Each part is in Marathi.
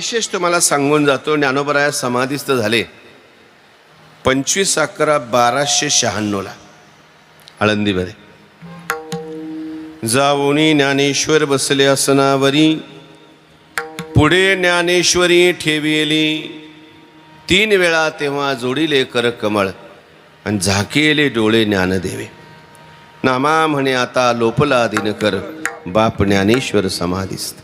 विशेष तुम्हाला सांगून जातो ज्ञानोबराया समाधीस्थ झाले. पंचवीस अकरा बाराशे शहाण्णवला. आळंदीमध्ये जाऊनी ज्ञानेश्वर बसले असनावरी. पुढे ज्ञानेश्वरी ठेविली. तीन वेळा तेव्हा जोडिले कर कमळ आणि झाकेले डोळे ज्ञानदेवे. नामा म्हणे आता लोपला दिनकर बाप ज्ञानेश्वर समाधीस्थ.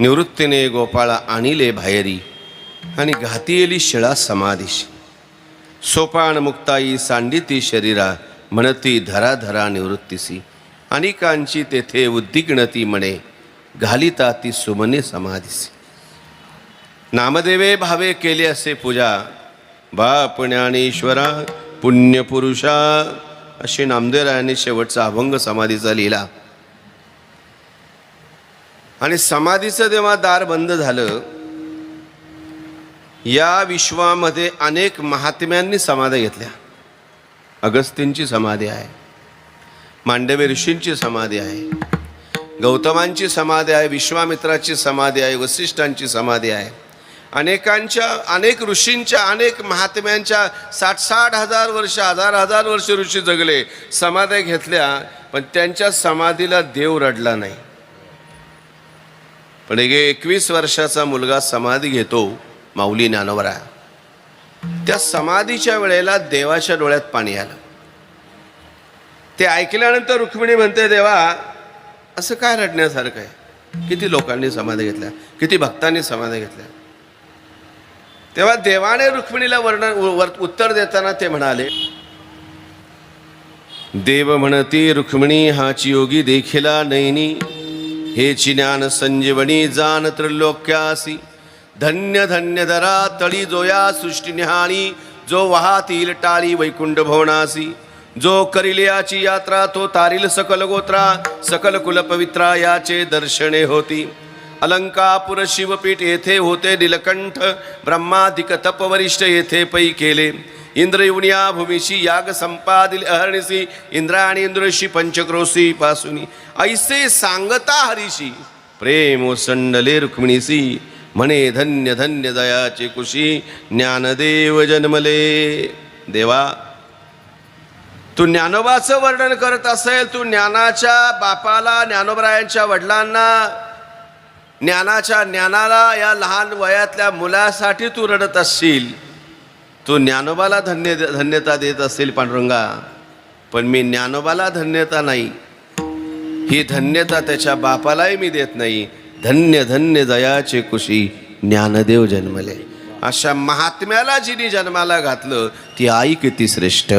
निवृत्तीने गोपाळा आणिले भायरी आणि घातीयली शिळा समाधीशी सोपान मुक्ताई सांडिती शरीरा म्हणती धरा धरा निवृत्तीसी अनेकांची तेथे उद्दिग्नती म्हणे घालिता ती सुमने समाधीसी नामदेवे भावे केले असे पूजा बाप ज्ञानेश्वरा पुण्यपुरुषा अशी नामदेवरायांनी शेवटचा अभंग समाधीचा लिहिला आणि समाधीचं जेव्हा दार बंद झालं या विश्वामध्ये अनेक महात्म्यांनी समाधी घेतल्या. अगस्तींची समाधी आहे मांडवी ऋषींची समाधी आहे गौतमांची समाधी आहे विश्वामित्राची समाधी आहे वसिष्ठांची समाधी आहे. अनेकांच्या अनेक ऋषींच्या अनेक महात्म्यांच्या साठ साठ हजार वर्ष हजार हजार वर्ष ऋषी जगले समाध्या घेतल्या पण त्यांच्या समाधीला देव रडला नाही. पण एक एकवीस वर्षाचा मुलगा समाधी घेतो माऊली ज्ञानवरा त्या समाधीच्या वेळेला देवाच्या डोळ्यात पाणी आलं. ते ऐकल्यानंतर रुक्मिणी म्हणते देवा असं काय रडण्यासारखं आहे? किती लोकांनी समाधी घेतल्या किती भक्तांनी समाधी घेतल्या? तेव्हा देवाने रुक्मिणीला वर्णन वर- उत्तर देताना ते म्हणाले देव म्हणती रुक्मिणी हाची योगी देखिला नैनी. हेची ज्ञान संजीवनी जान त्रिलोक्यासी. धन्य धन्य धरा तळी जोया सृष्टीनिहाणी जो वाहतील टाळी वैकुंठ भवनासी. जो करिलियाची यात्रा तो तारील सकल गोत्रा सकल कुल पवित्रा याचे दर्शने होती. अलंकापुर शिवपीठ येथे होते निलकंठ ब्रह्माधिक तपवरिष्ठ येथे पै केले. इंद्र युनिया भूमीशी याग संपादिल इंद्रा इंद्राणी इंद्रशी पंचक्रोशी पासुनी ऐसे सांगता हरीशी प्रेम संडले रुक्मिणीसी म्हणे धन्य धन्य दयाचे कुशी ज्ञानदेव जन्मले देवा तू ज्ञानोबाचं वर्णन करत असेल तू ज्ञानाच्या बापाला ज्ञानोबरायांच्या वडिलांना ज्ञानाच्या ज्ञानाला या लहान वयातल्या मुलासाठी तू रडत असशील तू ज्ञानोबाला धन्य धन्यता देत असेल पांडुरंगा पण मी ज्ञानोबाला धन्यता नाही. ही धन्यता त्याच्या बापालाही मी देत नाही. धन्य धन्य दयाचे कुशी ज्ञानदेव जन्मले. अशा महात्म्याला जिने जन्माला घातलं ती आई किती श्रेष्ठ